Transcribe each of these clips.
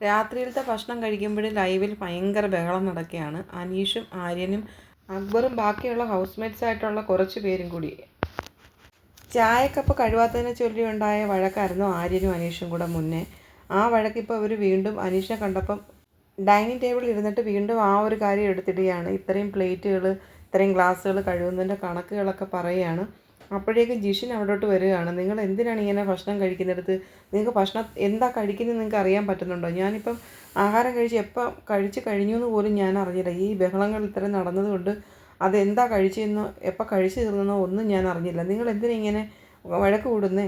രാത്രിയിലത്തെ ഭക്ഷണം കഴിക്കുമ്പോഴും ലൈവിൽ ഭയങ്കര ബഹളം നടക്കുകയാണ്. അനീഷും ആര്യനും അക്ബറും ബാക്കിയുള്ള ഹൗസ്മേറ്റ്സ് ആയിട്ടുള്ള കുറച്ച് പേരും കൂടി. ചായക്കപ്പ് കഴിവാത്തതിനെ ചൊല്ലി ഉണ്ടായ വഴക്കായിരുന്നു ആര്യനും അനീഷും കൂടെ മുന്നേ. ആ വഴക്കിപ്പോൾ അവർ വീണ്ടും അനീഷിനെ കണ്ടപ്പം ഡൈനിങ് ടേബിളിൽ ഇരുന്നിട്ട് വീണ്ടും ആ ഒരു കാര്യം എടുത്തിടുകയാണ്. ഇത്രയും പ്ലേറ്റുകൾ ഇത്രയും ഗ്ലാസ്സുകൾ കഴുകുന്നതിന്റെ കണക്കുകളൊക്കെ പറയുകയാണ്. അപ്പോഴേക്കും ജിഷിൻ അവിടോട്ട് വരികയാണ്. നിങ്ങൾ എന്തിനാണ് ഇങ്ങനെ ഭക്ഷണം കഴിക്കുന്നിടത്ത്? നിങ്ങൾക്ക് ഭക്ഷണം എന്താ കഴിക്കുന്നത് നിങ്ങൾക്ക് അറിയാൻ പറ്റുന്നുണ്ടോ? ഞാനിപ്പം ആഹാരം കഴിച്ച് എപ്പോൾ കഴിച്ച് കഴിഞ്ഞു എന്ന് പോലും ഞാൻ അറിഞ്ഞില്ല. ഈ ബഹളങ്ങൾ ഇത്രയും നടന്നതുകൊണ്ട് അതെന്താ കഴിച്ചെന്നോ എപ്പോൾ കഴിച്ചു തീർന്നെന്നോ ഒന്നും ഞാൻ അറിഞ്ഞില്ല. നിങ്ങൾ എന്തിനാ ഇങ്ങനെ വഴക്ക് കൂടുന്നേ?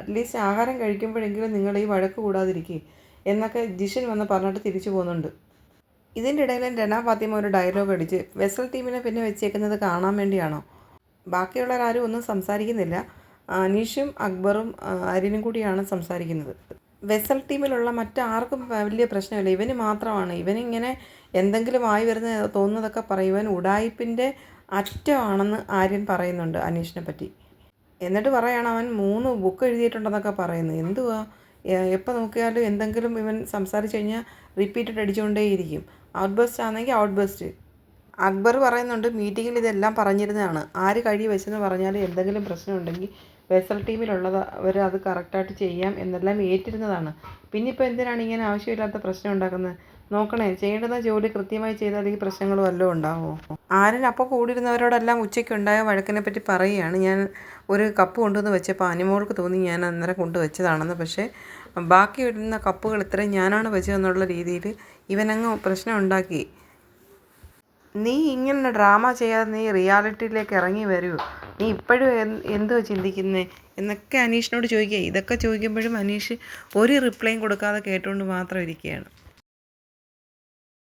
അറ്റ്ലീസ്റ്റ് ആഹാരം കഴിക്കുമ്പോഴെങ്കിലും നിങ്ങൾ ഈ വഴക്ക് കൂടാതിരിക്കുക എന്നൊക്കെ ജിഷൻ വന്ന് പറഞ്ഞിട്ട് തിരിച്ചു പോകുന്നുണ്ട്. ഇതിന്റെ ഇടയിൽ രണ ഫാത്തിമ ഒരു ഡയലോഗ് അടിച്ച് വെസൽ ടീമിനെ പിന്നെ വെച്ചേക്കുന്നത് കാണാൻ വേണ്ടിയാണോ? ബാക്കിയുള്ളവരാരും ഒന്നും സംസാരിക്കുന്നില്ല. അനീഷും അക്ബറും അരിനും കൂടിയാണ് സംസാരിക്കുന്നത്. വെസൽ ടീമിലുള്ള മറ്റാർക്കും വലിയ പ്രശ്നമില്ല. ഇവന് മാത്രമാണ്. ഇവനിങ്ങനെ എന്തെങ്കിലും ആയി വരുന്ന തോന്നുന്നതൊക്കെ പറയും ഇവൻ ഉടായിപ്പിന്റെ അറ്റമാണെന്ന് ആര്യൻ പറയുന്നുണ്ട് അനീഷിനെ പറ്റി. എന്നിട്ട് പറയാണ് അവൻ മൂന്ന് ബുക്ക് എഴുതിയിട്ടുണ്ടെന്നൊക്കെ പറയുന്നു. എന്തുവാ? എപ്പോൾ നോക്കിയാലും എന്തെങ്കിലും ഇവൻ സംസാരിച്ച് കഴിഞ്ഞാൽ റിപ്പീറ്റഡ് അടിച്ചുകൊണ്ടേയിരിക്കും. ഔട്ട് ബസ്റ്റ് ആണെങ്കിൽ ഔട്ട് ബസ്റ്റ് അക്ബർ പറയുന്നുണ്ട് മീറ്റിങ്ങിൽ ഇതെല്ലാം പറഞ്ഞിരുന്നതാണ്. ആര് കഴി വെച്ചെന്ന് പറഞ്ഞാൽ എന്തെങ്കിലും പ്രശ്നമുണ്ടെങ്കിൽ വെസൽ ടീമിലുള്ളത് അവർ അത് കറക്റ്റായിട്ട് ചെയ്യാം എന്നെല്ലാം ഏറ്റിരുന്നതാണ്. പിന്നെ ഇപ്പോൾ എന്തിനാണ് ഇങ്ങനെ ആവശ്യമില്ലാത്ത പ്രശ്നം ഉണ്ടാക്കുന്നത്? നോക്കണേ ചെയ്യേണ്ടുന്ന ജോലി കൃത്യമായി ചെയ്താൽ ഈ പ്രശ്നങ്ങൾ വല്ലതും ഉണ്ടാവുമോ? ആരും അപ്പോൾ കൂടിയിരുന്നവരോടെല്ലാം ഉച്ചയ്ക്ക് ഉണ്ടായ വഴക്കിനെ പറ്റി പറയുകയാണ്. ഞാൻ ഒരു കപ്പ് കൊണ്ടുവന്ന് വെച്ചപ്പോൾ അനിമോൾക്ക് തോന്നി ഞാൻ അന്നേരം കൊണ്ടുവച്ചതാണെന്ന് പക്ഷേ ബാക്കി വരുന്ന കപ്പുകൾ ഇത്രയും ഞാനാണ് വെച്ചതെന്നുള്ള രീതിയിൽ ഇവനങ്ങ് പ്രശ്നം ഉണ്ടാക്കി. നീ ഇങ്ങനെ ഡ്രാമ ചെയ്യാതെ നീ റിയാലിറ്റിയിലേക്ക് ഇറങ്ങി വരൂ. നീ ഇപ്പോഴും എന്തുവാ ചിന്തിക്കുന്നത് എന്നൊക്കെ അനീഷിനോട് ചോദിക്കുക. ഇതൊക്കെ ചോദിക്കുമ്പോഴും അനീഷ് ഒരു റിപ്ലൈയും കൊടുക്കാതെ കേട്ടുകൊണ്ട് മാത്രം ഇരിക്കുകയാണ്.